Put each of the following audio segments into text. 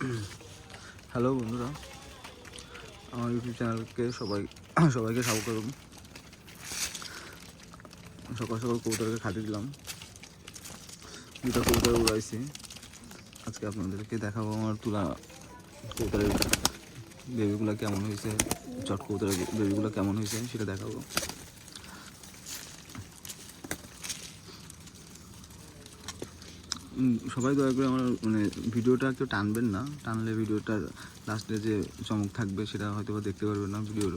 Hello বন্ধুরা। আমার YouTube চ্যানেলকে সবাই সবাইকে স্বাগত করুন সকাল সকাল কবুতরকে খাটি দিলাম। দুটো কবুতর উড়াইছি। আজকে আপনাদেরকে দেখাবো আমার তুলা কবুতরের বেবিগুলো কেমন হয়েছে, চট কবুতরের বেবিগুলো কেমন হয়েছে, সেটা দেখাবো। সবাই দয়া করে আমার মানে ভিডিওটা একটু টানবেন না। টানলে ভিডিওটার লাস্টে যে চমক থাকবে সেটা হয়তো বা দেখতে পারবেন না। ভিডিওর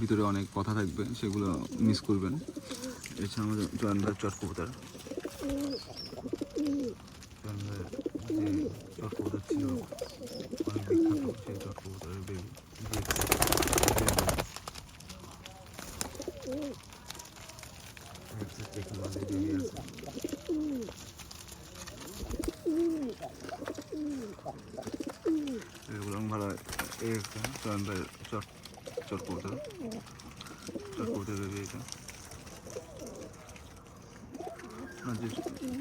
ভিতরে অনেক কথা থাকবে, সেগুলো মিস করবেন। এছাড়া আমাদের জয়ন ভাইয়ের চট কবুতর জয়ন ভাইয়ের যে চট কবুতর ছিল অনেক বিখ্যাত সেই চট কবুতরের বেবি দেখুন মাঝে বেবি আছে এগুলো ভালো এই একটা জয়ন ভাইয়ের চট চট কবুতর চট কবুতর বেবি এটা। আর যে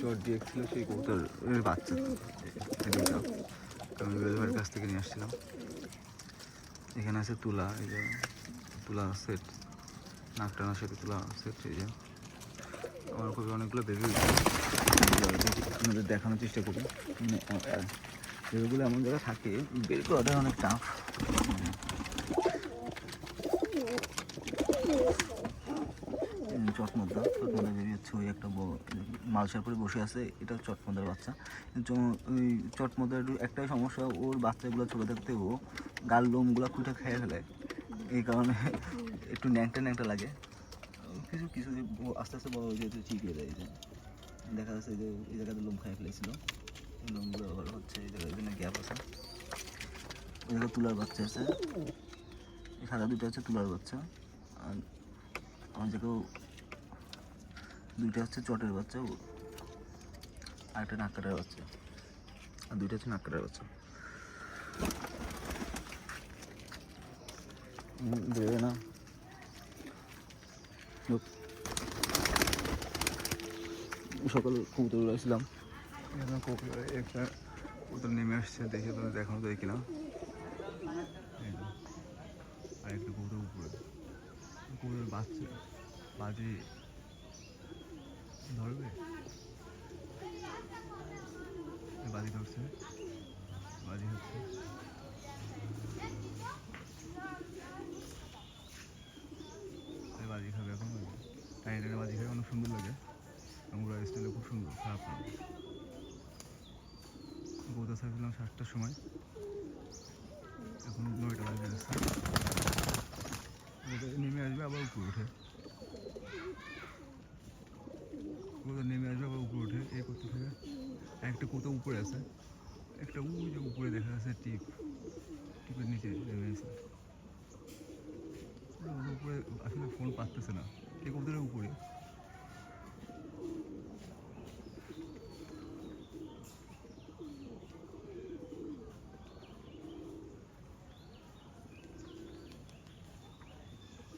চট দিয়ে ছিল সেই কবুতর বাচ্চা। এটা। আমি বেল ভাইয়ের কাছ থেকে নিয়ে আসছিলাম। এখানে আছে তুলা, এই যে তুলা সেট নাক টানা সেটে তুলা সেট এই যে। আমার খুবই অনেকগুলো বেবি আপনাদের দেখানোর চেষ্টা করি। মানে বেবিগুলো এমন জায়গায় থাকে, বের করাটা অনেক টাফ চটমদ্দা চটমদ্দা বেরিয়ে হচ্ছে ওই একটা মালসার পরে বসে আছে, এটা চটমদ্দার বাচ্চা। ওই চটমদ্দার একটাই সমস্যা, ওর বাচ্চাগুলো ছোটো থাকতে ও গাল লোমগুলো খুঁটে খেয়ে ফেলে। এই কারণে একটু ন্যাংটা ন্যাংটা লাগে। কিছু কিছু আস্তে আস্তে বড় যেতে চিপিয়ে দেয় এই যে। দেখা যাচ্ছে যে এই জায়গাতে লোম খাই ফেলেছিল। লোমগুলো আবার হচ্ছে এই জায়গায় এখানে গ্যাপ আছে। ওই জায়গায় তুলার বাচ্চা আছে। এই সাদা দুটো হচ্ছে তুলার বাচ্চা। আর আমার জায়গাও দুইটা হচ্ছে চটের বাচ্চা আর একটা নাক কাটার বাচ্চা। আর দুইটা হচ্ছে নাক কাটার বাচ্চা দেবে না. সকালে কবুতর উড়াইছিলাম। একটা কবুতর নেমে আসছে, দেখে তো দেখানো যায় কিনা। আর একটা কবুতর উপরে। কবুতর বাচ্চা বাজি ধরবে? বাজি ধরছে। বাজি হচ্ছে। বাজি খাবে এখন টাইটের বাজি খাবে, অনেক সুন্দর লাগে। আমরা স্টাইলে খুব সুন্দর, খারাপ না। গোদা ছাড়ছিলাম সাতটার সময়। এখন নয়টা বাজে নেমে আসবে আবার উপরে ওঠে গোদা নেমে আসবে আবার ওঠে করতে একটা কোথা উপরে আছে। একটা ওই যে উপরে দেখা যাচ্ছে টিপ। টিপের নিচে নেমে আছে উপরে আসলে ফোন পাচ্ছে না। এই কবুতরের উপরে।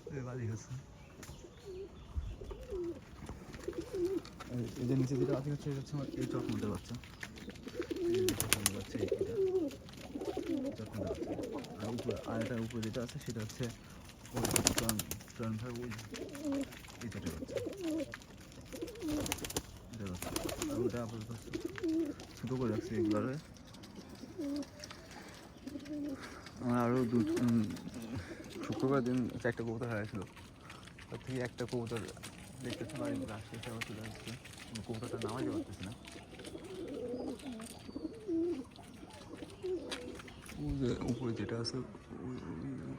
বাজি হচ্ছে এদের নিচে যেটা আছে, হচ্ছে, এটা হচ্ছে এই চটমটের বাচ্চা বাচ্চা এটা বাচ্চা আর উপরে আর এটার উপরে যেটা আছে, সেটা হচ্ছে ওই করে রাখছি এগুলোরে। আমার আরও দু শুক্রবার দিন চারটা কবুতর হারাইছিল। তার থেকে একটা কবুতর দেখতেছি বাড়ি আসছে সে আবার চলে আসছে কবুতরটা নামাইতে পারতেছি না উপরে যেটা আছে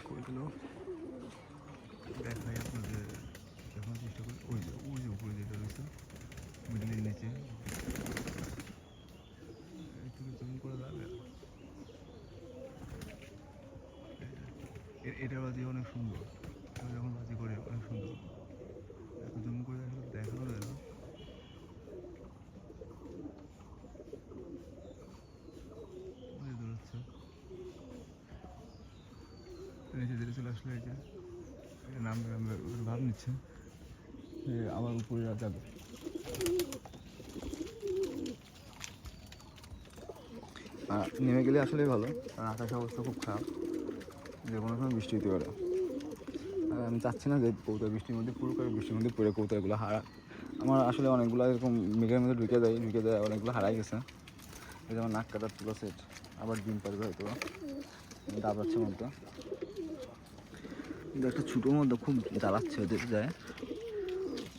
করে দিল দেখাই আপনাদের দেখানোর চেষ্টা করি ওই যে ওই যে উপরে যেটা রয়েছে মিডলের নিচে একটু জুম করে যাবে এটা বাজি অনেক সুন্দর এটা যখন বাজি করে অনেক সুন্দর একটু জুম করে আসলে দেখানো যায় না ওই যে দৌড়াচ্ছে নিচে ধীরে চলে আসলে এই নামবে নামবে নিচ্ছে। আবার উপরে যাবে। আর নেমে গেলে আসলেই ভালো। কারণ আকাশের অবস্থা খুব খারাপ। যে কোনো সময় বৃষ্টি হতে পারে। আর আমি চাচ্ছি না যে কৌতা বৃষ্টির মধ্যে পুরো করে বৃষ্টির মধ্যে পড়ে কৌতাগুলো হারা। আমার আসলে অনেকগুলো এরকম মেঘের মধ্যে ঢুকে দেয় ঢুকে দেয় অনেকগুলো হারাই গেছে। এই যেমন নাক কাটার তুলো সেট আবার ডিম পারবে হয়তো। দাবাচ্ছে মতো কিন্তু একটা ছোটো মধ্যে খুব জ্বালাচ্ছে ওদের যায়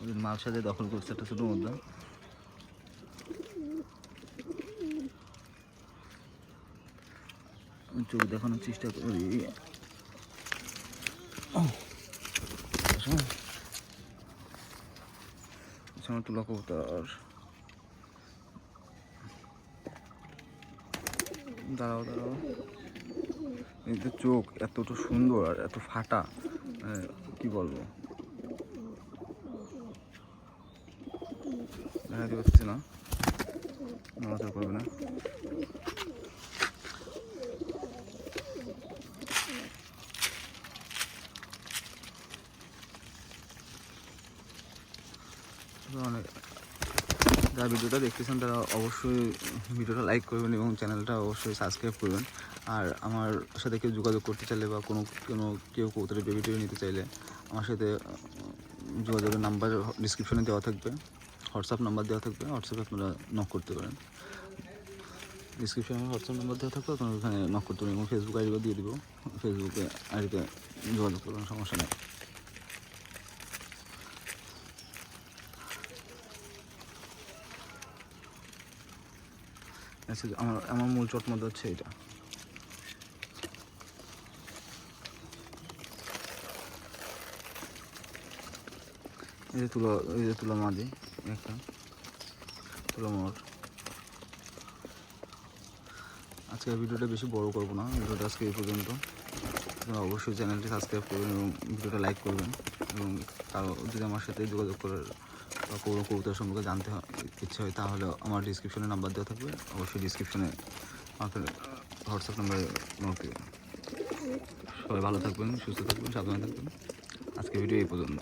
ওদের মাল সাথে দখল করছে একটা ছোটো মধ্যে চোখ দেখানোর চেষ্টা করি। তুলা কবুতর দাঁড়াও দাঁড়াও। এদের চোখ এতটা সুন্দর আর এত ফাটা মানে কি বলব? দেখাতে পারছি না। নড়াচড়া করবে না অনেক যারা ভিডিওটা দেখতেছেন, তারা অবশ্যই ভিডিওটা লাইক করবেন এবং চ্যানেলটা অবশ্যই সাবস্ক্রাইব করবেন। আর আমার সাথে কেউ যোগাযোগ করতে চাইলে বা কোনো কোনো কেউ কৌতরে বেবি টেবি নিতে চাইলে আমার সাথে যোগাযোগের নাম্বার ডিসক্রিপশনে দেওয়া থাকবে হোয়াটসঅ্যাপ নাম্বার দেওয়া থাকবে হোয়াটসঅ্যাপে আপনারা নক করতে পারেন। ডিসক্রিপশনে হোয়াটসঅ্যাপ নাম্বার দেওয়া থাকবে, আপনারা ওখানে নক করতে পারেন এবং ফেসবুক আইডিও দিয়ে দিব। ফেসবুকে আইডিতে যোগাযোগ করবেন, সমস্যা নেই। আচ্ছা আমার আমার মূল চট মধ্যে হচ্ছে এটা। এই যে তুলো, এই যে তুলো মাদি, একটা। তুলো মোর আজকে ভিডিওটা বেশি বড় করব না, ভিডিওটা আজকে এই পর্যন্ত। আপনারা অবশ্যই চ্যানেলটি সাবস্ক্রাইব করবেন এবং ভিডিওটা লাইক করবেন এবং কারও যদি আমার সাথে যোগাযোগ করার কোনো কবিতার সম্পর্কে জানতে ইচ্ছে হয়, তাহলে আমার ডিসক্রিপশনে নাম্বার দেওয়া থাকবে। অবশ্যই ডিসক্রিপশনে আমাকে হোয়াটসঅ্যাপ নাম্বারে নোট সবাই ভালো থাকবেন, সুস্থ থাকবেন, সাবধানে থাকবেন। আজকে ভিডিও এই পর্যন্ত।